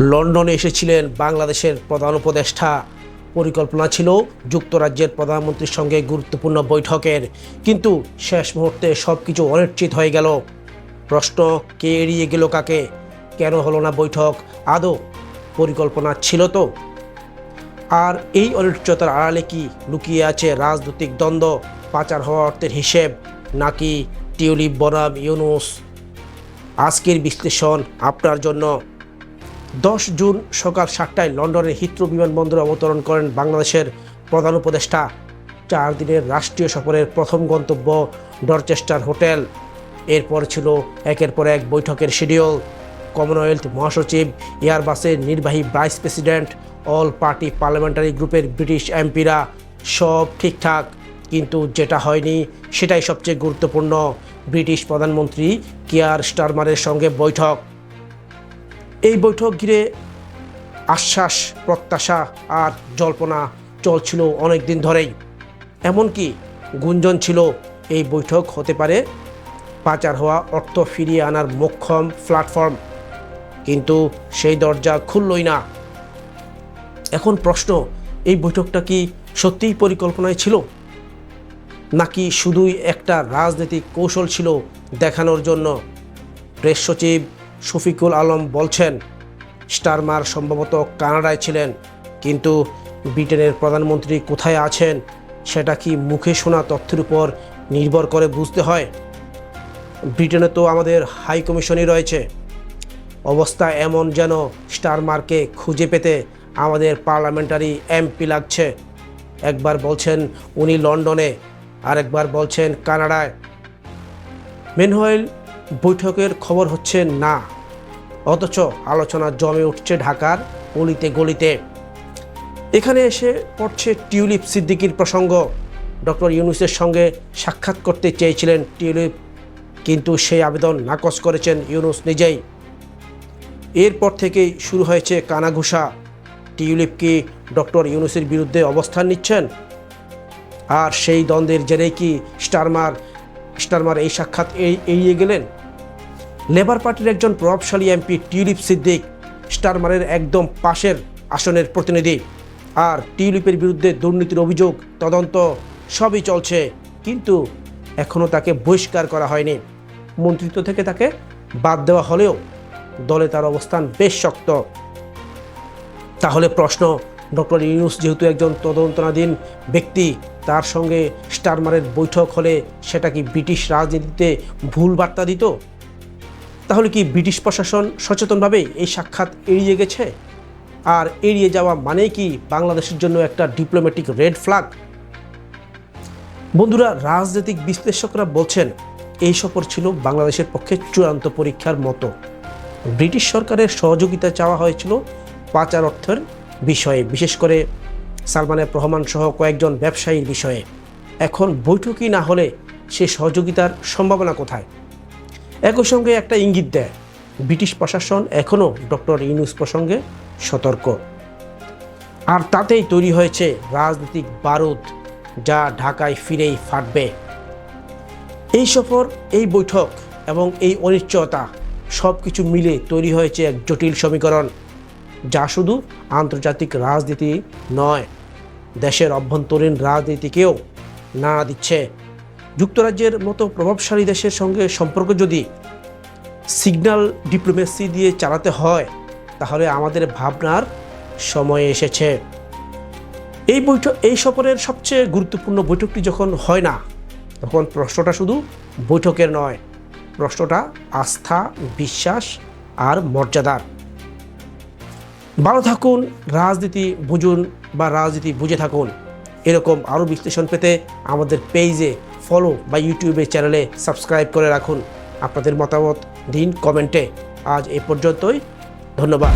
লন্ডনে এসেছিলেন বাংলাদেশের প্রধান উপদেষ্টা। পরিকল্পনা ছিল যুক্তরাজ্যের প্রধানমন্ত্রীর সঙ্গে গুরুত্বপূর্ণ বৈঠকের। কিন্তু শেষ মুহূর্তে সব কিছু অনিশ্চিত হয়ে গেল। প্রশ্ন কে এড়িয়ে গেল কাকে? কেন হলো না বৈঠক? আদৌ পরিকল্পনা ছিল তো? আর এই অনিশ্চয়তার আড়ালে কি লুকিয়ে আছে রাজনৈতিক দ্বন্দ্ব? পাচার হওয়া অর্থের হিসেব নাকি টিউলিপ বনাম ইউনুস? আজকের বিশ্লেষণ আপনার জন্য। দশ জুন সকাল সাতটায় লন্ডনের হিথ্রো বিমানবন্দরে অবতরণ করেন বাংলাদেশের প্রধান উপদেষ্টা। চার দিনের রাষ্ট্রীয় সফরের প্রথম গন্তব্য ডরচেস্টার হোটেল। এরপর ছিল একের পর এক বৈঠকের শিডিউল। কমনওয়েলথ মহাসচিব এয়ারবাসের নির্বাহী vice president, all party parliamentary গ্রুপের ব্রিটিশ এমপিরা, সব ঠিকঠাক। কিন্তু যেটা হয়নি, সেটাই সবচেয়ে গুরুত্বপূর্ণ। ব্রিটিশ প্রধানমন্ত্রী কিয়ার স্টারমারের সঙ্গে বৈঠক। এই বৈঠক ঘিরে আশ্বাস, প্রত্যাশা আর জল্পনা চলছিল অনেক দিন ধরেই। এমনকি গুঞ্জন ছিল, এই বৈঠক হতে পারে পাচার হওয়া অর্থ ফিরিয়ে আনার মোক্ষম প্ল্যাটফর্ম। কিন্তু সেই দরজা খুললই না। এখন প্রশ্ন, এই বৈঠকটা কি সত্যিই পরিকল্পনায় ছিল? নাকি শুধুই একটা রাজনৈতিক কৌশল ছিল দেখানোর জন্য? প্রেস সচিব শফিকুল আলম বলছেন স্টারমার সম্ভবত কানাডায় ছিলেন, কিন্তু ব্রিটেনের প্রধানমন্ত্রী কোথায় আছেন সেটা কি মুখে শোনা তথ্যের উপর নির্ভর করে বুঝতে হয়। ব্রিটেনে তো আমাদের হাই কমিশনই রয়েছে। অবস্থা এমন যেন স্টারমারকে খুঁজে পেতে আমাদের পার্লামেন্টারি এমপি লাগছে। একবার বলছেন উনি লন্ডনে, আরেকবার বলছেন কানাডায়। মেনহয়েল বৈঠকের খবর হচ্ছে না। অথচ আলোচনা জমে উঠছে ঢাকার গলিতে গলিতে। এখানে এসে পড়ছে টিউলিপ সিদ্দিকির প্রসঙ্গ। ডক্টর ইউনুসের সঙ্গে সাক্ষাৎ করতে চেয়েছিলেন টিউলিপ, কিন্তু সেই আবেদন নাকচ করেছেন ইউনুস নিজেই। এরপর থেকেই শুরু হয়েছে কানাঘুষা। টিউলিপ কি ডক্টর ইউনুসের বিরুদ্ধে অবস্থান নিচ্ছেন? আর সেই দ্বন্দ্বের জেরেই কি স্টারমার স্টারমার এই সাক্ষাৎ এড়িয়ে গেলেন? লেবার পার্টির একজন প্রভাবশালী এমপি টিউলিপ সিদ্দিক স্টারমারের একদম পাশের আসনের প্রতিনিধি। আর টিউলিপের বিরুদ্ধে দুর্নীতির অভিযোগ, তদন্ত, সবই চলছে। কিন্তু এখনও তাকে বহিষ্কার করা হয়নি। মন্ত্রিত্ব থেকে তাকে বাদ দেওয়া হলেও দলে তার অবস্থান বেশ শক্ত। তাহলে প্রশ্ন, ডক্টর ইউনুস যেহেতু একজন তদন্তনাধীন ব্যক্তি, তার সঙ্গে স্টারমারের বৈঠক হলে সেটা কি ব্রিটিশ রাজনীতিতে ভুল বার্তা দিত? তাহলে কি ব্রিটিশ প্রশাসন সচেতনভাবে এই সাক্ষাৎ এড়িয়ে গেছে? আর এড়িয়ে যাওয়া মানে কি বাংলাদেশের জন্য একটা ডিপ্লোম্যাটিক রেড ফ্ল্যাগ বন্ধুরা, রাজনৈতিক বিশ্লেষকরা বলছেন, এই সফর ছিল বাংলাদেশের পক্ষে চূড়ান্ত পরীক্ষার মতো। ব্রিটিশ সরকারের সহযোগিতা চাওয়া হয়েছিল পাচার অর্থের বিষয়ে, বিশেষ করে সালমানের রহমান সহ কয়েকজন ব্যবসায়ীর বিষয়ে। এখন বৈঠকই না হলে সে সহযোগিতার সম্ভাবনা কোথায়? একই সঙ্গে একটা ইঙ্গিত দেয়, ব্রিটিশ প্রশাসন এখনও ডক্টর ইউনুস প্রসঙ্গে সতর্ক। আর তাতেই তৈরি হয়েছে রাজনৈতিক বারুদ যা ঢাকায় ফিরেই ফাটবে। এই সফর, এই বৈঠক এবং এই অনিশ্চয়তা সব কিছু মিলে তৈরি হয়েছে এক জটিল সমীকরণ, যা শুধু আন্তর্জাতিক রাজনীতি নয়, দেশের অভ্যন্তরীণ রাজনীতিকেও নাড়া দিচ্ছে। যুক্তরাজ্যের মতো প্রভাবশালী দেশের সঙ্গে সম্পর্ক যদি সিগন্যাল ডিপ্লোমেসি দিয়ে চালাতে হয়, তাহলে আমাদের ভাবনার সময় এসেছে। এই বৈঠক, এই সফরের সবচেয়ে গুরুত্বপূর্ণ বৈঠকটি যখন হয় না, তখন প্রশ্নটা শুধু বৈঠকের নয়, প্রশ্নটা আস্থা, বিশ্বাস আর মর্যাদার ভালো থাকুন, রাজনীতি বুঝুন বা রাজনীতি বুঝে থাকুন, এরকম আরও বিশ্লেষণ পেতে আমাদের পেজে ফলো বা ইউটিউবে চ্যানেলে সাবস্ক্রাইব করে রাখুন। আপনাদের মতামত দিন কমেন্টে। আজ এ পর্যন্তই। ধন্যবাদ।